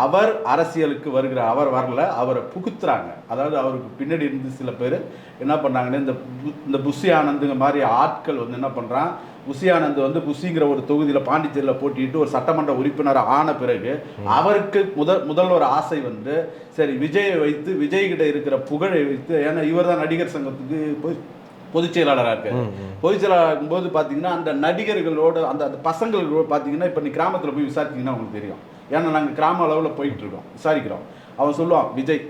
அவர் அரசியலுக்கு வருகிறார் அவர் வரல அவரை புகுத்துறாங்க. அதாவது அவருக்கு பின்னாடி இருந்து சில பேர் என்ன பண்ணாங்கன்னா இந்த இந்த புஷி ஆனந்துங்க மாதிரி ஆட்கள் வந்து என்ன பண்றான் புஷி ஆனந்த் வந்து புஷிங்கிற ஒரு தொகுதியில் பாண்டிச்சேரியில் போட்டிட்டு ஒரு சட்டமன்ற உறுப்பினர் ஆன பிறகு அவருக்கு முதல் முதல்வர் ஆசை வந்து சரி விஜயை வைத்து விஜய் கிட்ட இருக்கிற புகழை வைத்து ஏன்னா இவர் தான் நடிகர் சங்கத்துக்கு பொது- பொதுச் செயலாளராக இருக்காரு. பொதுச் செயலாளர் இருக்கும்போது பார்த்தீங்கன்னா அந்த நடிகர்களோட அந்த அந்த பசங்களோட பார்த்தீங்கன்னா இப்போ நீ கிராமத்தில் போய் விசாரிச்சீங்கன்னா உங்களுக்கு தெரியும். ஏன்னா நாங்கள் கிராம அளவில் போயிட்டு இருக்கோம் விசாரிக்கிறோம். அவன் சொல்லுவான் விஜய்.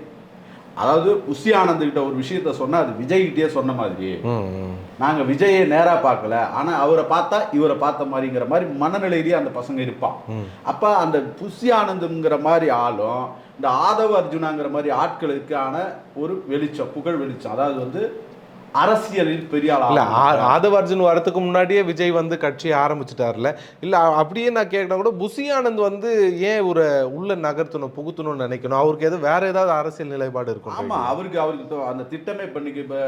அதாவது புஷி ஆனந்த் கிட்ட ஒரு விஷயத்த சொன்னா அது விஜய் கிட்டயே சொன்ன மாதிரி. நாங்க விஜயை நேரா பார்க்கல ஆனா அவரை பார்த்தா இவரை பார்த்த மாதிரிங்கிற மாதிரி மனநிலையிலேயே அந்த பசங்க இருப்பான். அப்ப அந்த புஷி ஆனந்துங்கிற மாதிரி ஆளும் இந்த ஆதவ அர்ஜுனாங்கிற மாதிரி ஆட்களுக்கான ஒரு வெளிச்சம் புகழ் வெளிச்சம். அதாவது வந்து அரசியலில் பெரிய ஆள் இல்ல ஆகணும். ஆ- ஆதவர்ஜுன் வரதுக்கு முன்னாடியே விஜய் வந்து கட்சியை ஆரம்பிச்சிட்டார்ல. இல்ல அப்படியே நான் கேட்டா கூட புசி ஆனந்த் வந்து ஏன் ஒரு உள்ள நகர்த்தணும் புகுத்தணும்னு நினைக்கணும்? அவருக்கு எது வேற ஏதாவது அரசியல் நிலைப்பாடு இருக்கும் ஆமா அவருக்கு அவருக்கு அந்த திட்டமே பண்ணிக்கு இப்போ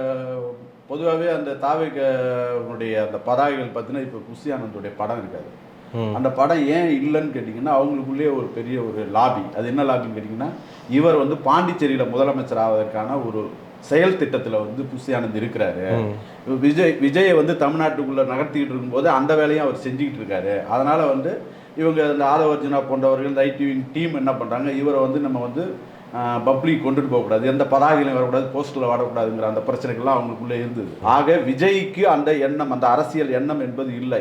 பொதுவாகவே அந்த தாவேகனுடைய அந்த பதாகைகள் பார்த்தீங்கன்னா இப்போ புஷி ஆனந்தோடைய படம் இருக்காது. அந்த படம் ஏன் இல்லைன்னு கேட்டிங்கன்னா அவங்களுக்குள்ளேயே ஒரு பெரிய ஒரு லாபி. அது என்ன லாபின்னு கேட்டிங்கன்னா இவர் வந்து பாண்டிச்சேரியில் முதலமைச்சர் ஆவதற்கான ஒரு செயல் திட்டத்தில் வந்து புஷி ஆனந்த் இருக்கிறாரு. விஜய் விஜயை வந்து தமிழ்நாட்டுக்குள்ளே நகர்த்திக்கிட்டு இருக்கும்போது அந்த வேலையும் அவர் செஞ்சுக்கிட்டு இருக்காரு. அதனால வந்து இவங்க இந்த ஆதவர்ஜுனா போன்றவர்கள் ரைட் டீம் என்ன பண்ணுறாங்க இவரை வந்து நம்ம வந்து பப்ளிக் கொண்டுட்டு போகக்கூடாது எந்த பதாகையிலும் வரக்கூடாது போஸ்டரில் வரக்கூடாதுங்கிற அந்த பிரச்சனைகள்லாம் அவங்களுக்குள்ளே இருந்தது. ஆக விஜய்க்கு அந்த எண்ணம் அந்த அரசியல் எண்ணம் என்பது இல்லை.